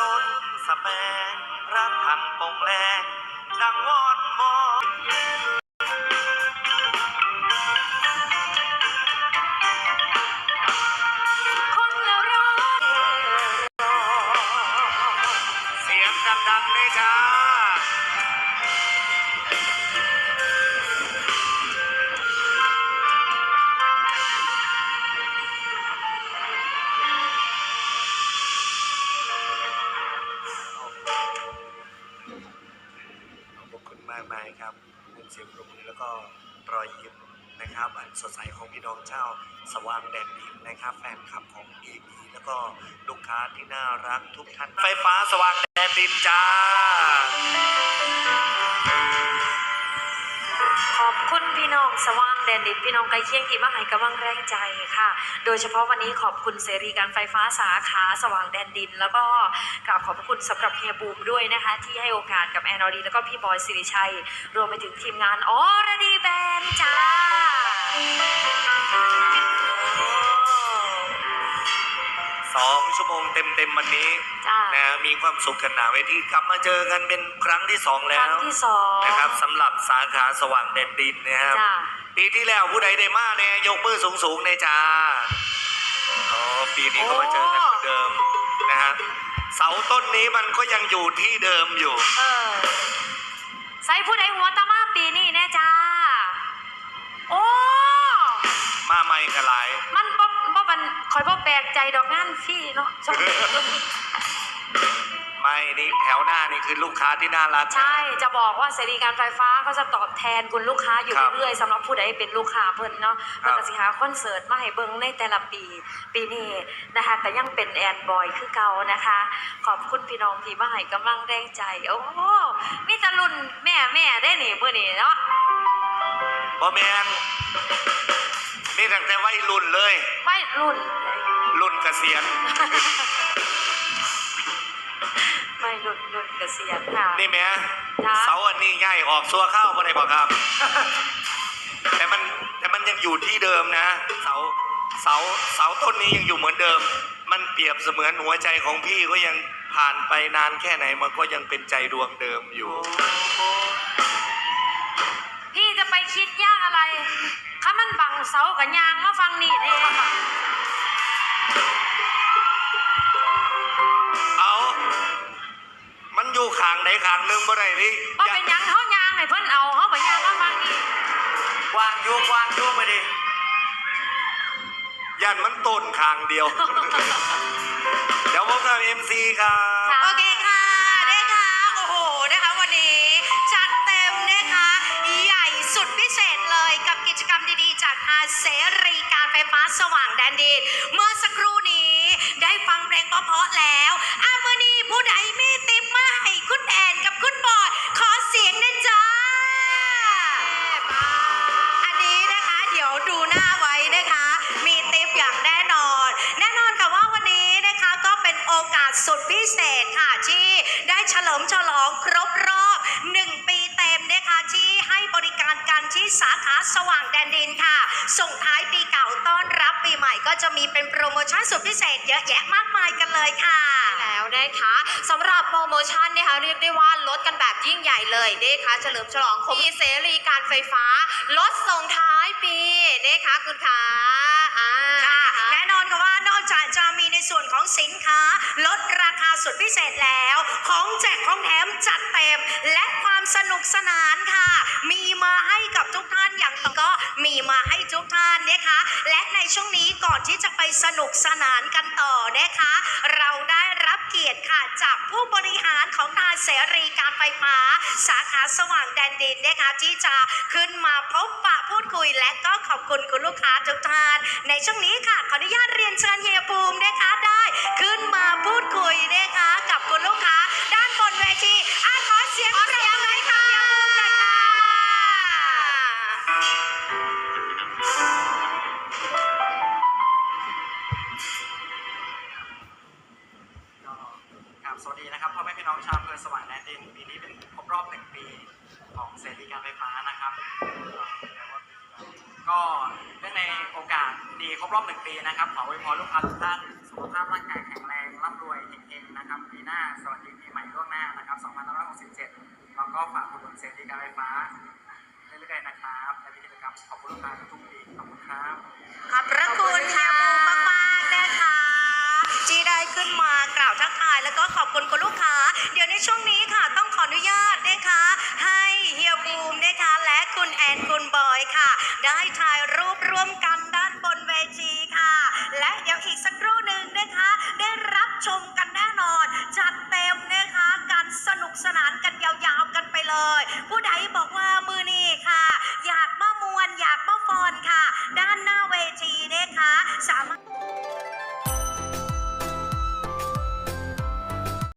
ต้นสแปงรักทำปงแรงดังวอนมองคนละร้องเสียงดังๆเลยจ้า มากมายครับเป็นเสียงปรบมือแล้วก็รอยยิ้มนะครับอันสดใสของพี่น้องเจ้าสว่างแดนดินนะครับ แฟนคลับของเอพีแล้วก็ลูกค้าที่น่ารักทุกท่านไฟฟ้าสว่างแดนดินจ้า ขอบคุณพี่น้องสว่าง แดนดินพี่น้องไกลเคียงที่มาให้กำลังแรงใจค่ะ โดยเฉพาะวันนี้ขอบคุณเสรีการไฟฟ้าสาขาสว่างแดนดิน แล้วก็กราบขอบพระคุณสำหรับเฮียบูมด้วยนะคะ ที่ให้โอกาสกับแอนอรีแล้วก็พี่บอยสิริชัย รวมไปถึงทีมงานออรดีแบนด์จ้าสองชั่วโมงเต็มๆวันนี้จ้า นะมีความสุขกันหนาเวทีกลับมาเจอกันเป็นครั้งที่สองคแล้รั้งวที่สองนะครับสำหรับสาขาสว่างแดนดินนะครับ จ้าปีที่แล้วผู้ใดได้มาเนี่ยยกมือสูงๆเลยจ้าอ๋อปีนี้ก็มาเจอกันเหมือนเดิมนะฮะเสาต้นนี้มันก็ยังอยู่ที่เดิมอยู่ เออใส่ผู้ใดหัวตามาปีนี้แน่จ้า โอ้ มาใหม่กันหลายมันบ่บ่บันคอยบ่แปลกใจดอกงานฟรีเนาะช่วงนี้ ไม่นี่แถวหน้านี่คือลูกค้าที่น่ารักใช่ จะบอกว่าเสรีการไฟฟ้าเขาจะตอบแทนคุณลูกค้าอยู่ครับเรื่อยๆสำหรับผู้ใดเป็นลูกค้าเพิ่นเนาะครัเพิ่นบก็สิหาคอนเสิร์ตมาให้เบิ่งในแต่ละปีปีนี้นะคะก็ยังเป็นแอนบอยคือเก่านะคะ ขอบคุณพี่น้องที่มาให้กำลังแรงใจ โอ้มีแต่รุ่นแม่แม่ได้นี่มื้อนี้เนาะบอแมนนี่ตั้งแต่วัยรุ่นเลยไม่รุ่นรุ่นเกษียณ ไม่รุ่นรุ่นเกษียณค่ะ นี่แหม่จ้าเสาอันนี้ง่ายออกซัวเข้าบ่ได้บอกครับ แต่มันแต่มันยังอยู่ที่เดิมนะ เสาเสาเสาต้นนี้ยังอยู่เหมือนเดิม มันเปรียบเสมือนหัวใจของพี่ก็ยังผ่านไปนานแค่ไหนมันก็ยังเป็นใจดวงเดิมอยู่ พี่จะไปคิดยากอะไร ถ้ามันบังเสากับยางมาฟังนี่เด้เอา อยู่ขางไหนขางหนึงบ่ได้นี่ว่าเป็นหยังเขายางให้เพิ่นเอาเขาบ่ยางมาฟังนี่วางโยกวางโยกไปดิยันมันต้นขางเดียว เดี๋ยวพบกับเอ็มซีครับค่ะโอเคค่ะนะคะ โอ้โห นะคะ วันนี้จัดเต็มนะคะ ใหญ่สุดพิเศษเลยกับกิจกรรมดีๆ จากอาเสรีการไฟฟ้าสว่างแดนดิน เมื่อสักครู่นี้ ได้ฟังเพลงเพราะๆแล้วอามือนีผู้ใดมีติปมาให้คุณแอนกับคุณบอยขอเสียงนะจ๊ะอันนี้นะคะเดี๋ยวดูหน้าไว้นะคะ มีติปอย่างแน่นอน แน่นอนค่ะว่าวันนี้นะคะก็เป็นโอกาสสุดพิเศษค่ะที่ได้เฉลิมฉลองครบรอบ 1 ปีเต็มนะคะที่ให้บริการกัน ที่สาขาสว่างแดนดินค่ะ ส่งท้ายปีเก่าต้อนรับปีใหม่ก็จะมีเป็นโปรโมชั่นสุดพิเศษเยอะแยะมากมายกันเลยค่ะแล้วนะคะสำหรับโปรโมชั่นนะคะเรียกได้ว่าลดกันแบบยิ่งใหญ่เลยนะคะเฉลิมฉลองคมมีเสรีการไฟฟ้า ลดส่งท้ายปีนะคะคุณคะอ่าค่ะนะคะแน่นอนค่ะว่านอกจากจะมีในส่วนของสินค้า ลดราคาสุดพิเศษแล้ว ของแจกของแถมจัดเต็มและความสนุกสนานค่ะ ช่วงนี้ก่อนที่จะไปสนุกสนานกันต่อนะคะ เราได้รับเกียรติค่ะจากผู้บริหารของทางเสรีการไฟฟ้า สาขาสว่างแดนดินนะคะที่จะขึ้นมาพบปะพูดคุยและก็ขอบคุณคุณลูกค้าทุกท่านในช่วงนี้ค่ะขออนุญาตเรียนเชิญเฮียภูมิ การไฟฟ้านะครับ ก็เนื่องในโอกาสดีครบรอบหนึ่งปีนะครับขออวยพรลูกค้าทุกท่านสุขภาพร่างกายแข็งแรงร่ำรวยเฮงๆนะครับปีหน้าสวัสดีปีใหม่ล่วงหน้านะครับ2567ก็ฝากคุณบนเซรีการไฟฟ้าเรื่อยๆนะครับในกิจกรรมขอบคุณลูกค้าทุกปีขอบคุณครับขอบพระคุณเฮี มากล่าวทักทาย แล้วก็ขอบคุณคุณลูกค้า เดี๋ยวในช่วงนี้ค่ะ ต้องขออนุญาตนะคะ ให้เฮียบูมนะคะและคุณแอนคุณบอยค่ะ ได้ถ่ายรูปร่วมกันด้านบนเวทีค่ะ และเดี๋ยวอีกสักครู่หนึ่งนะคะ ได้รับชมกันแน่นอน จัดเต็มนะคะการสนุกสนานกันยาวๆกันไปเลย ผู้ใดบอก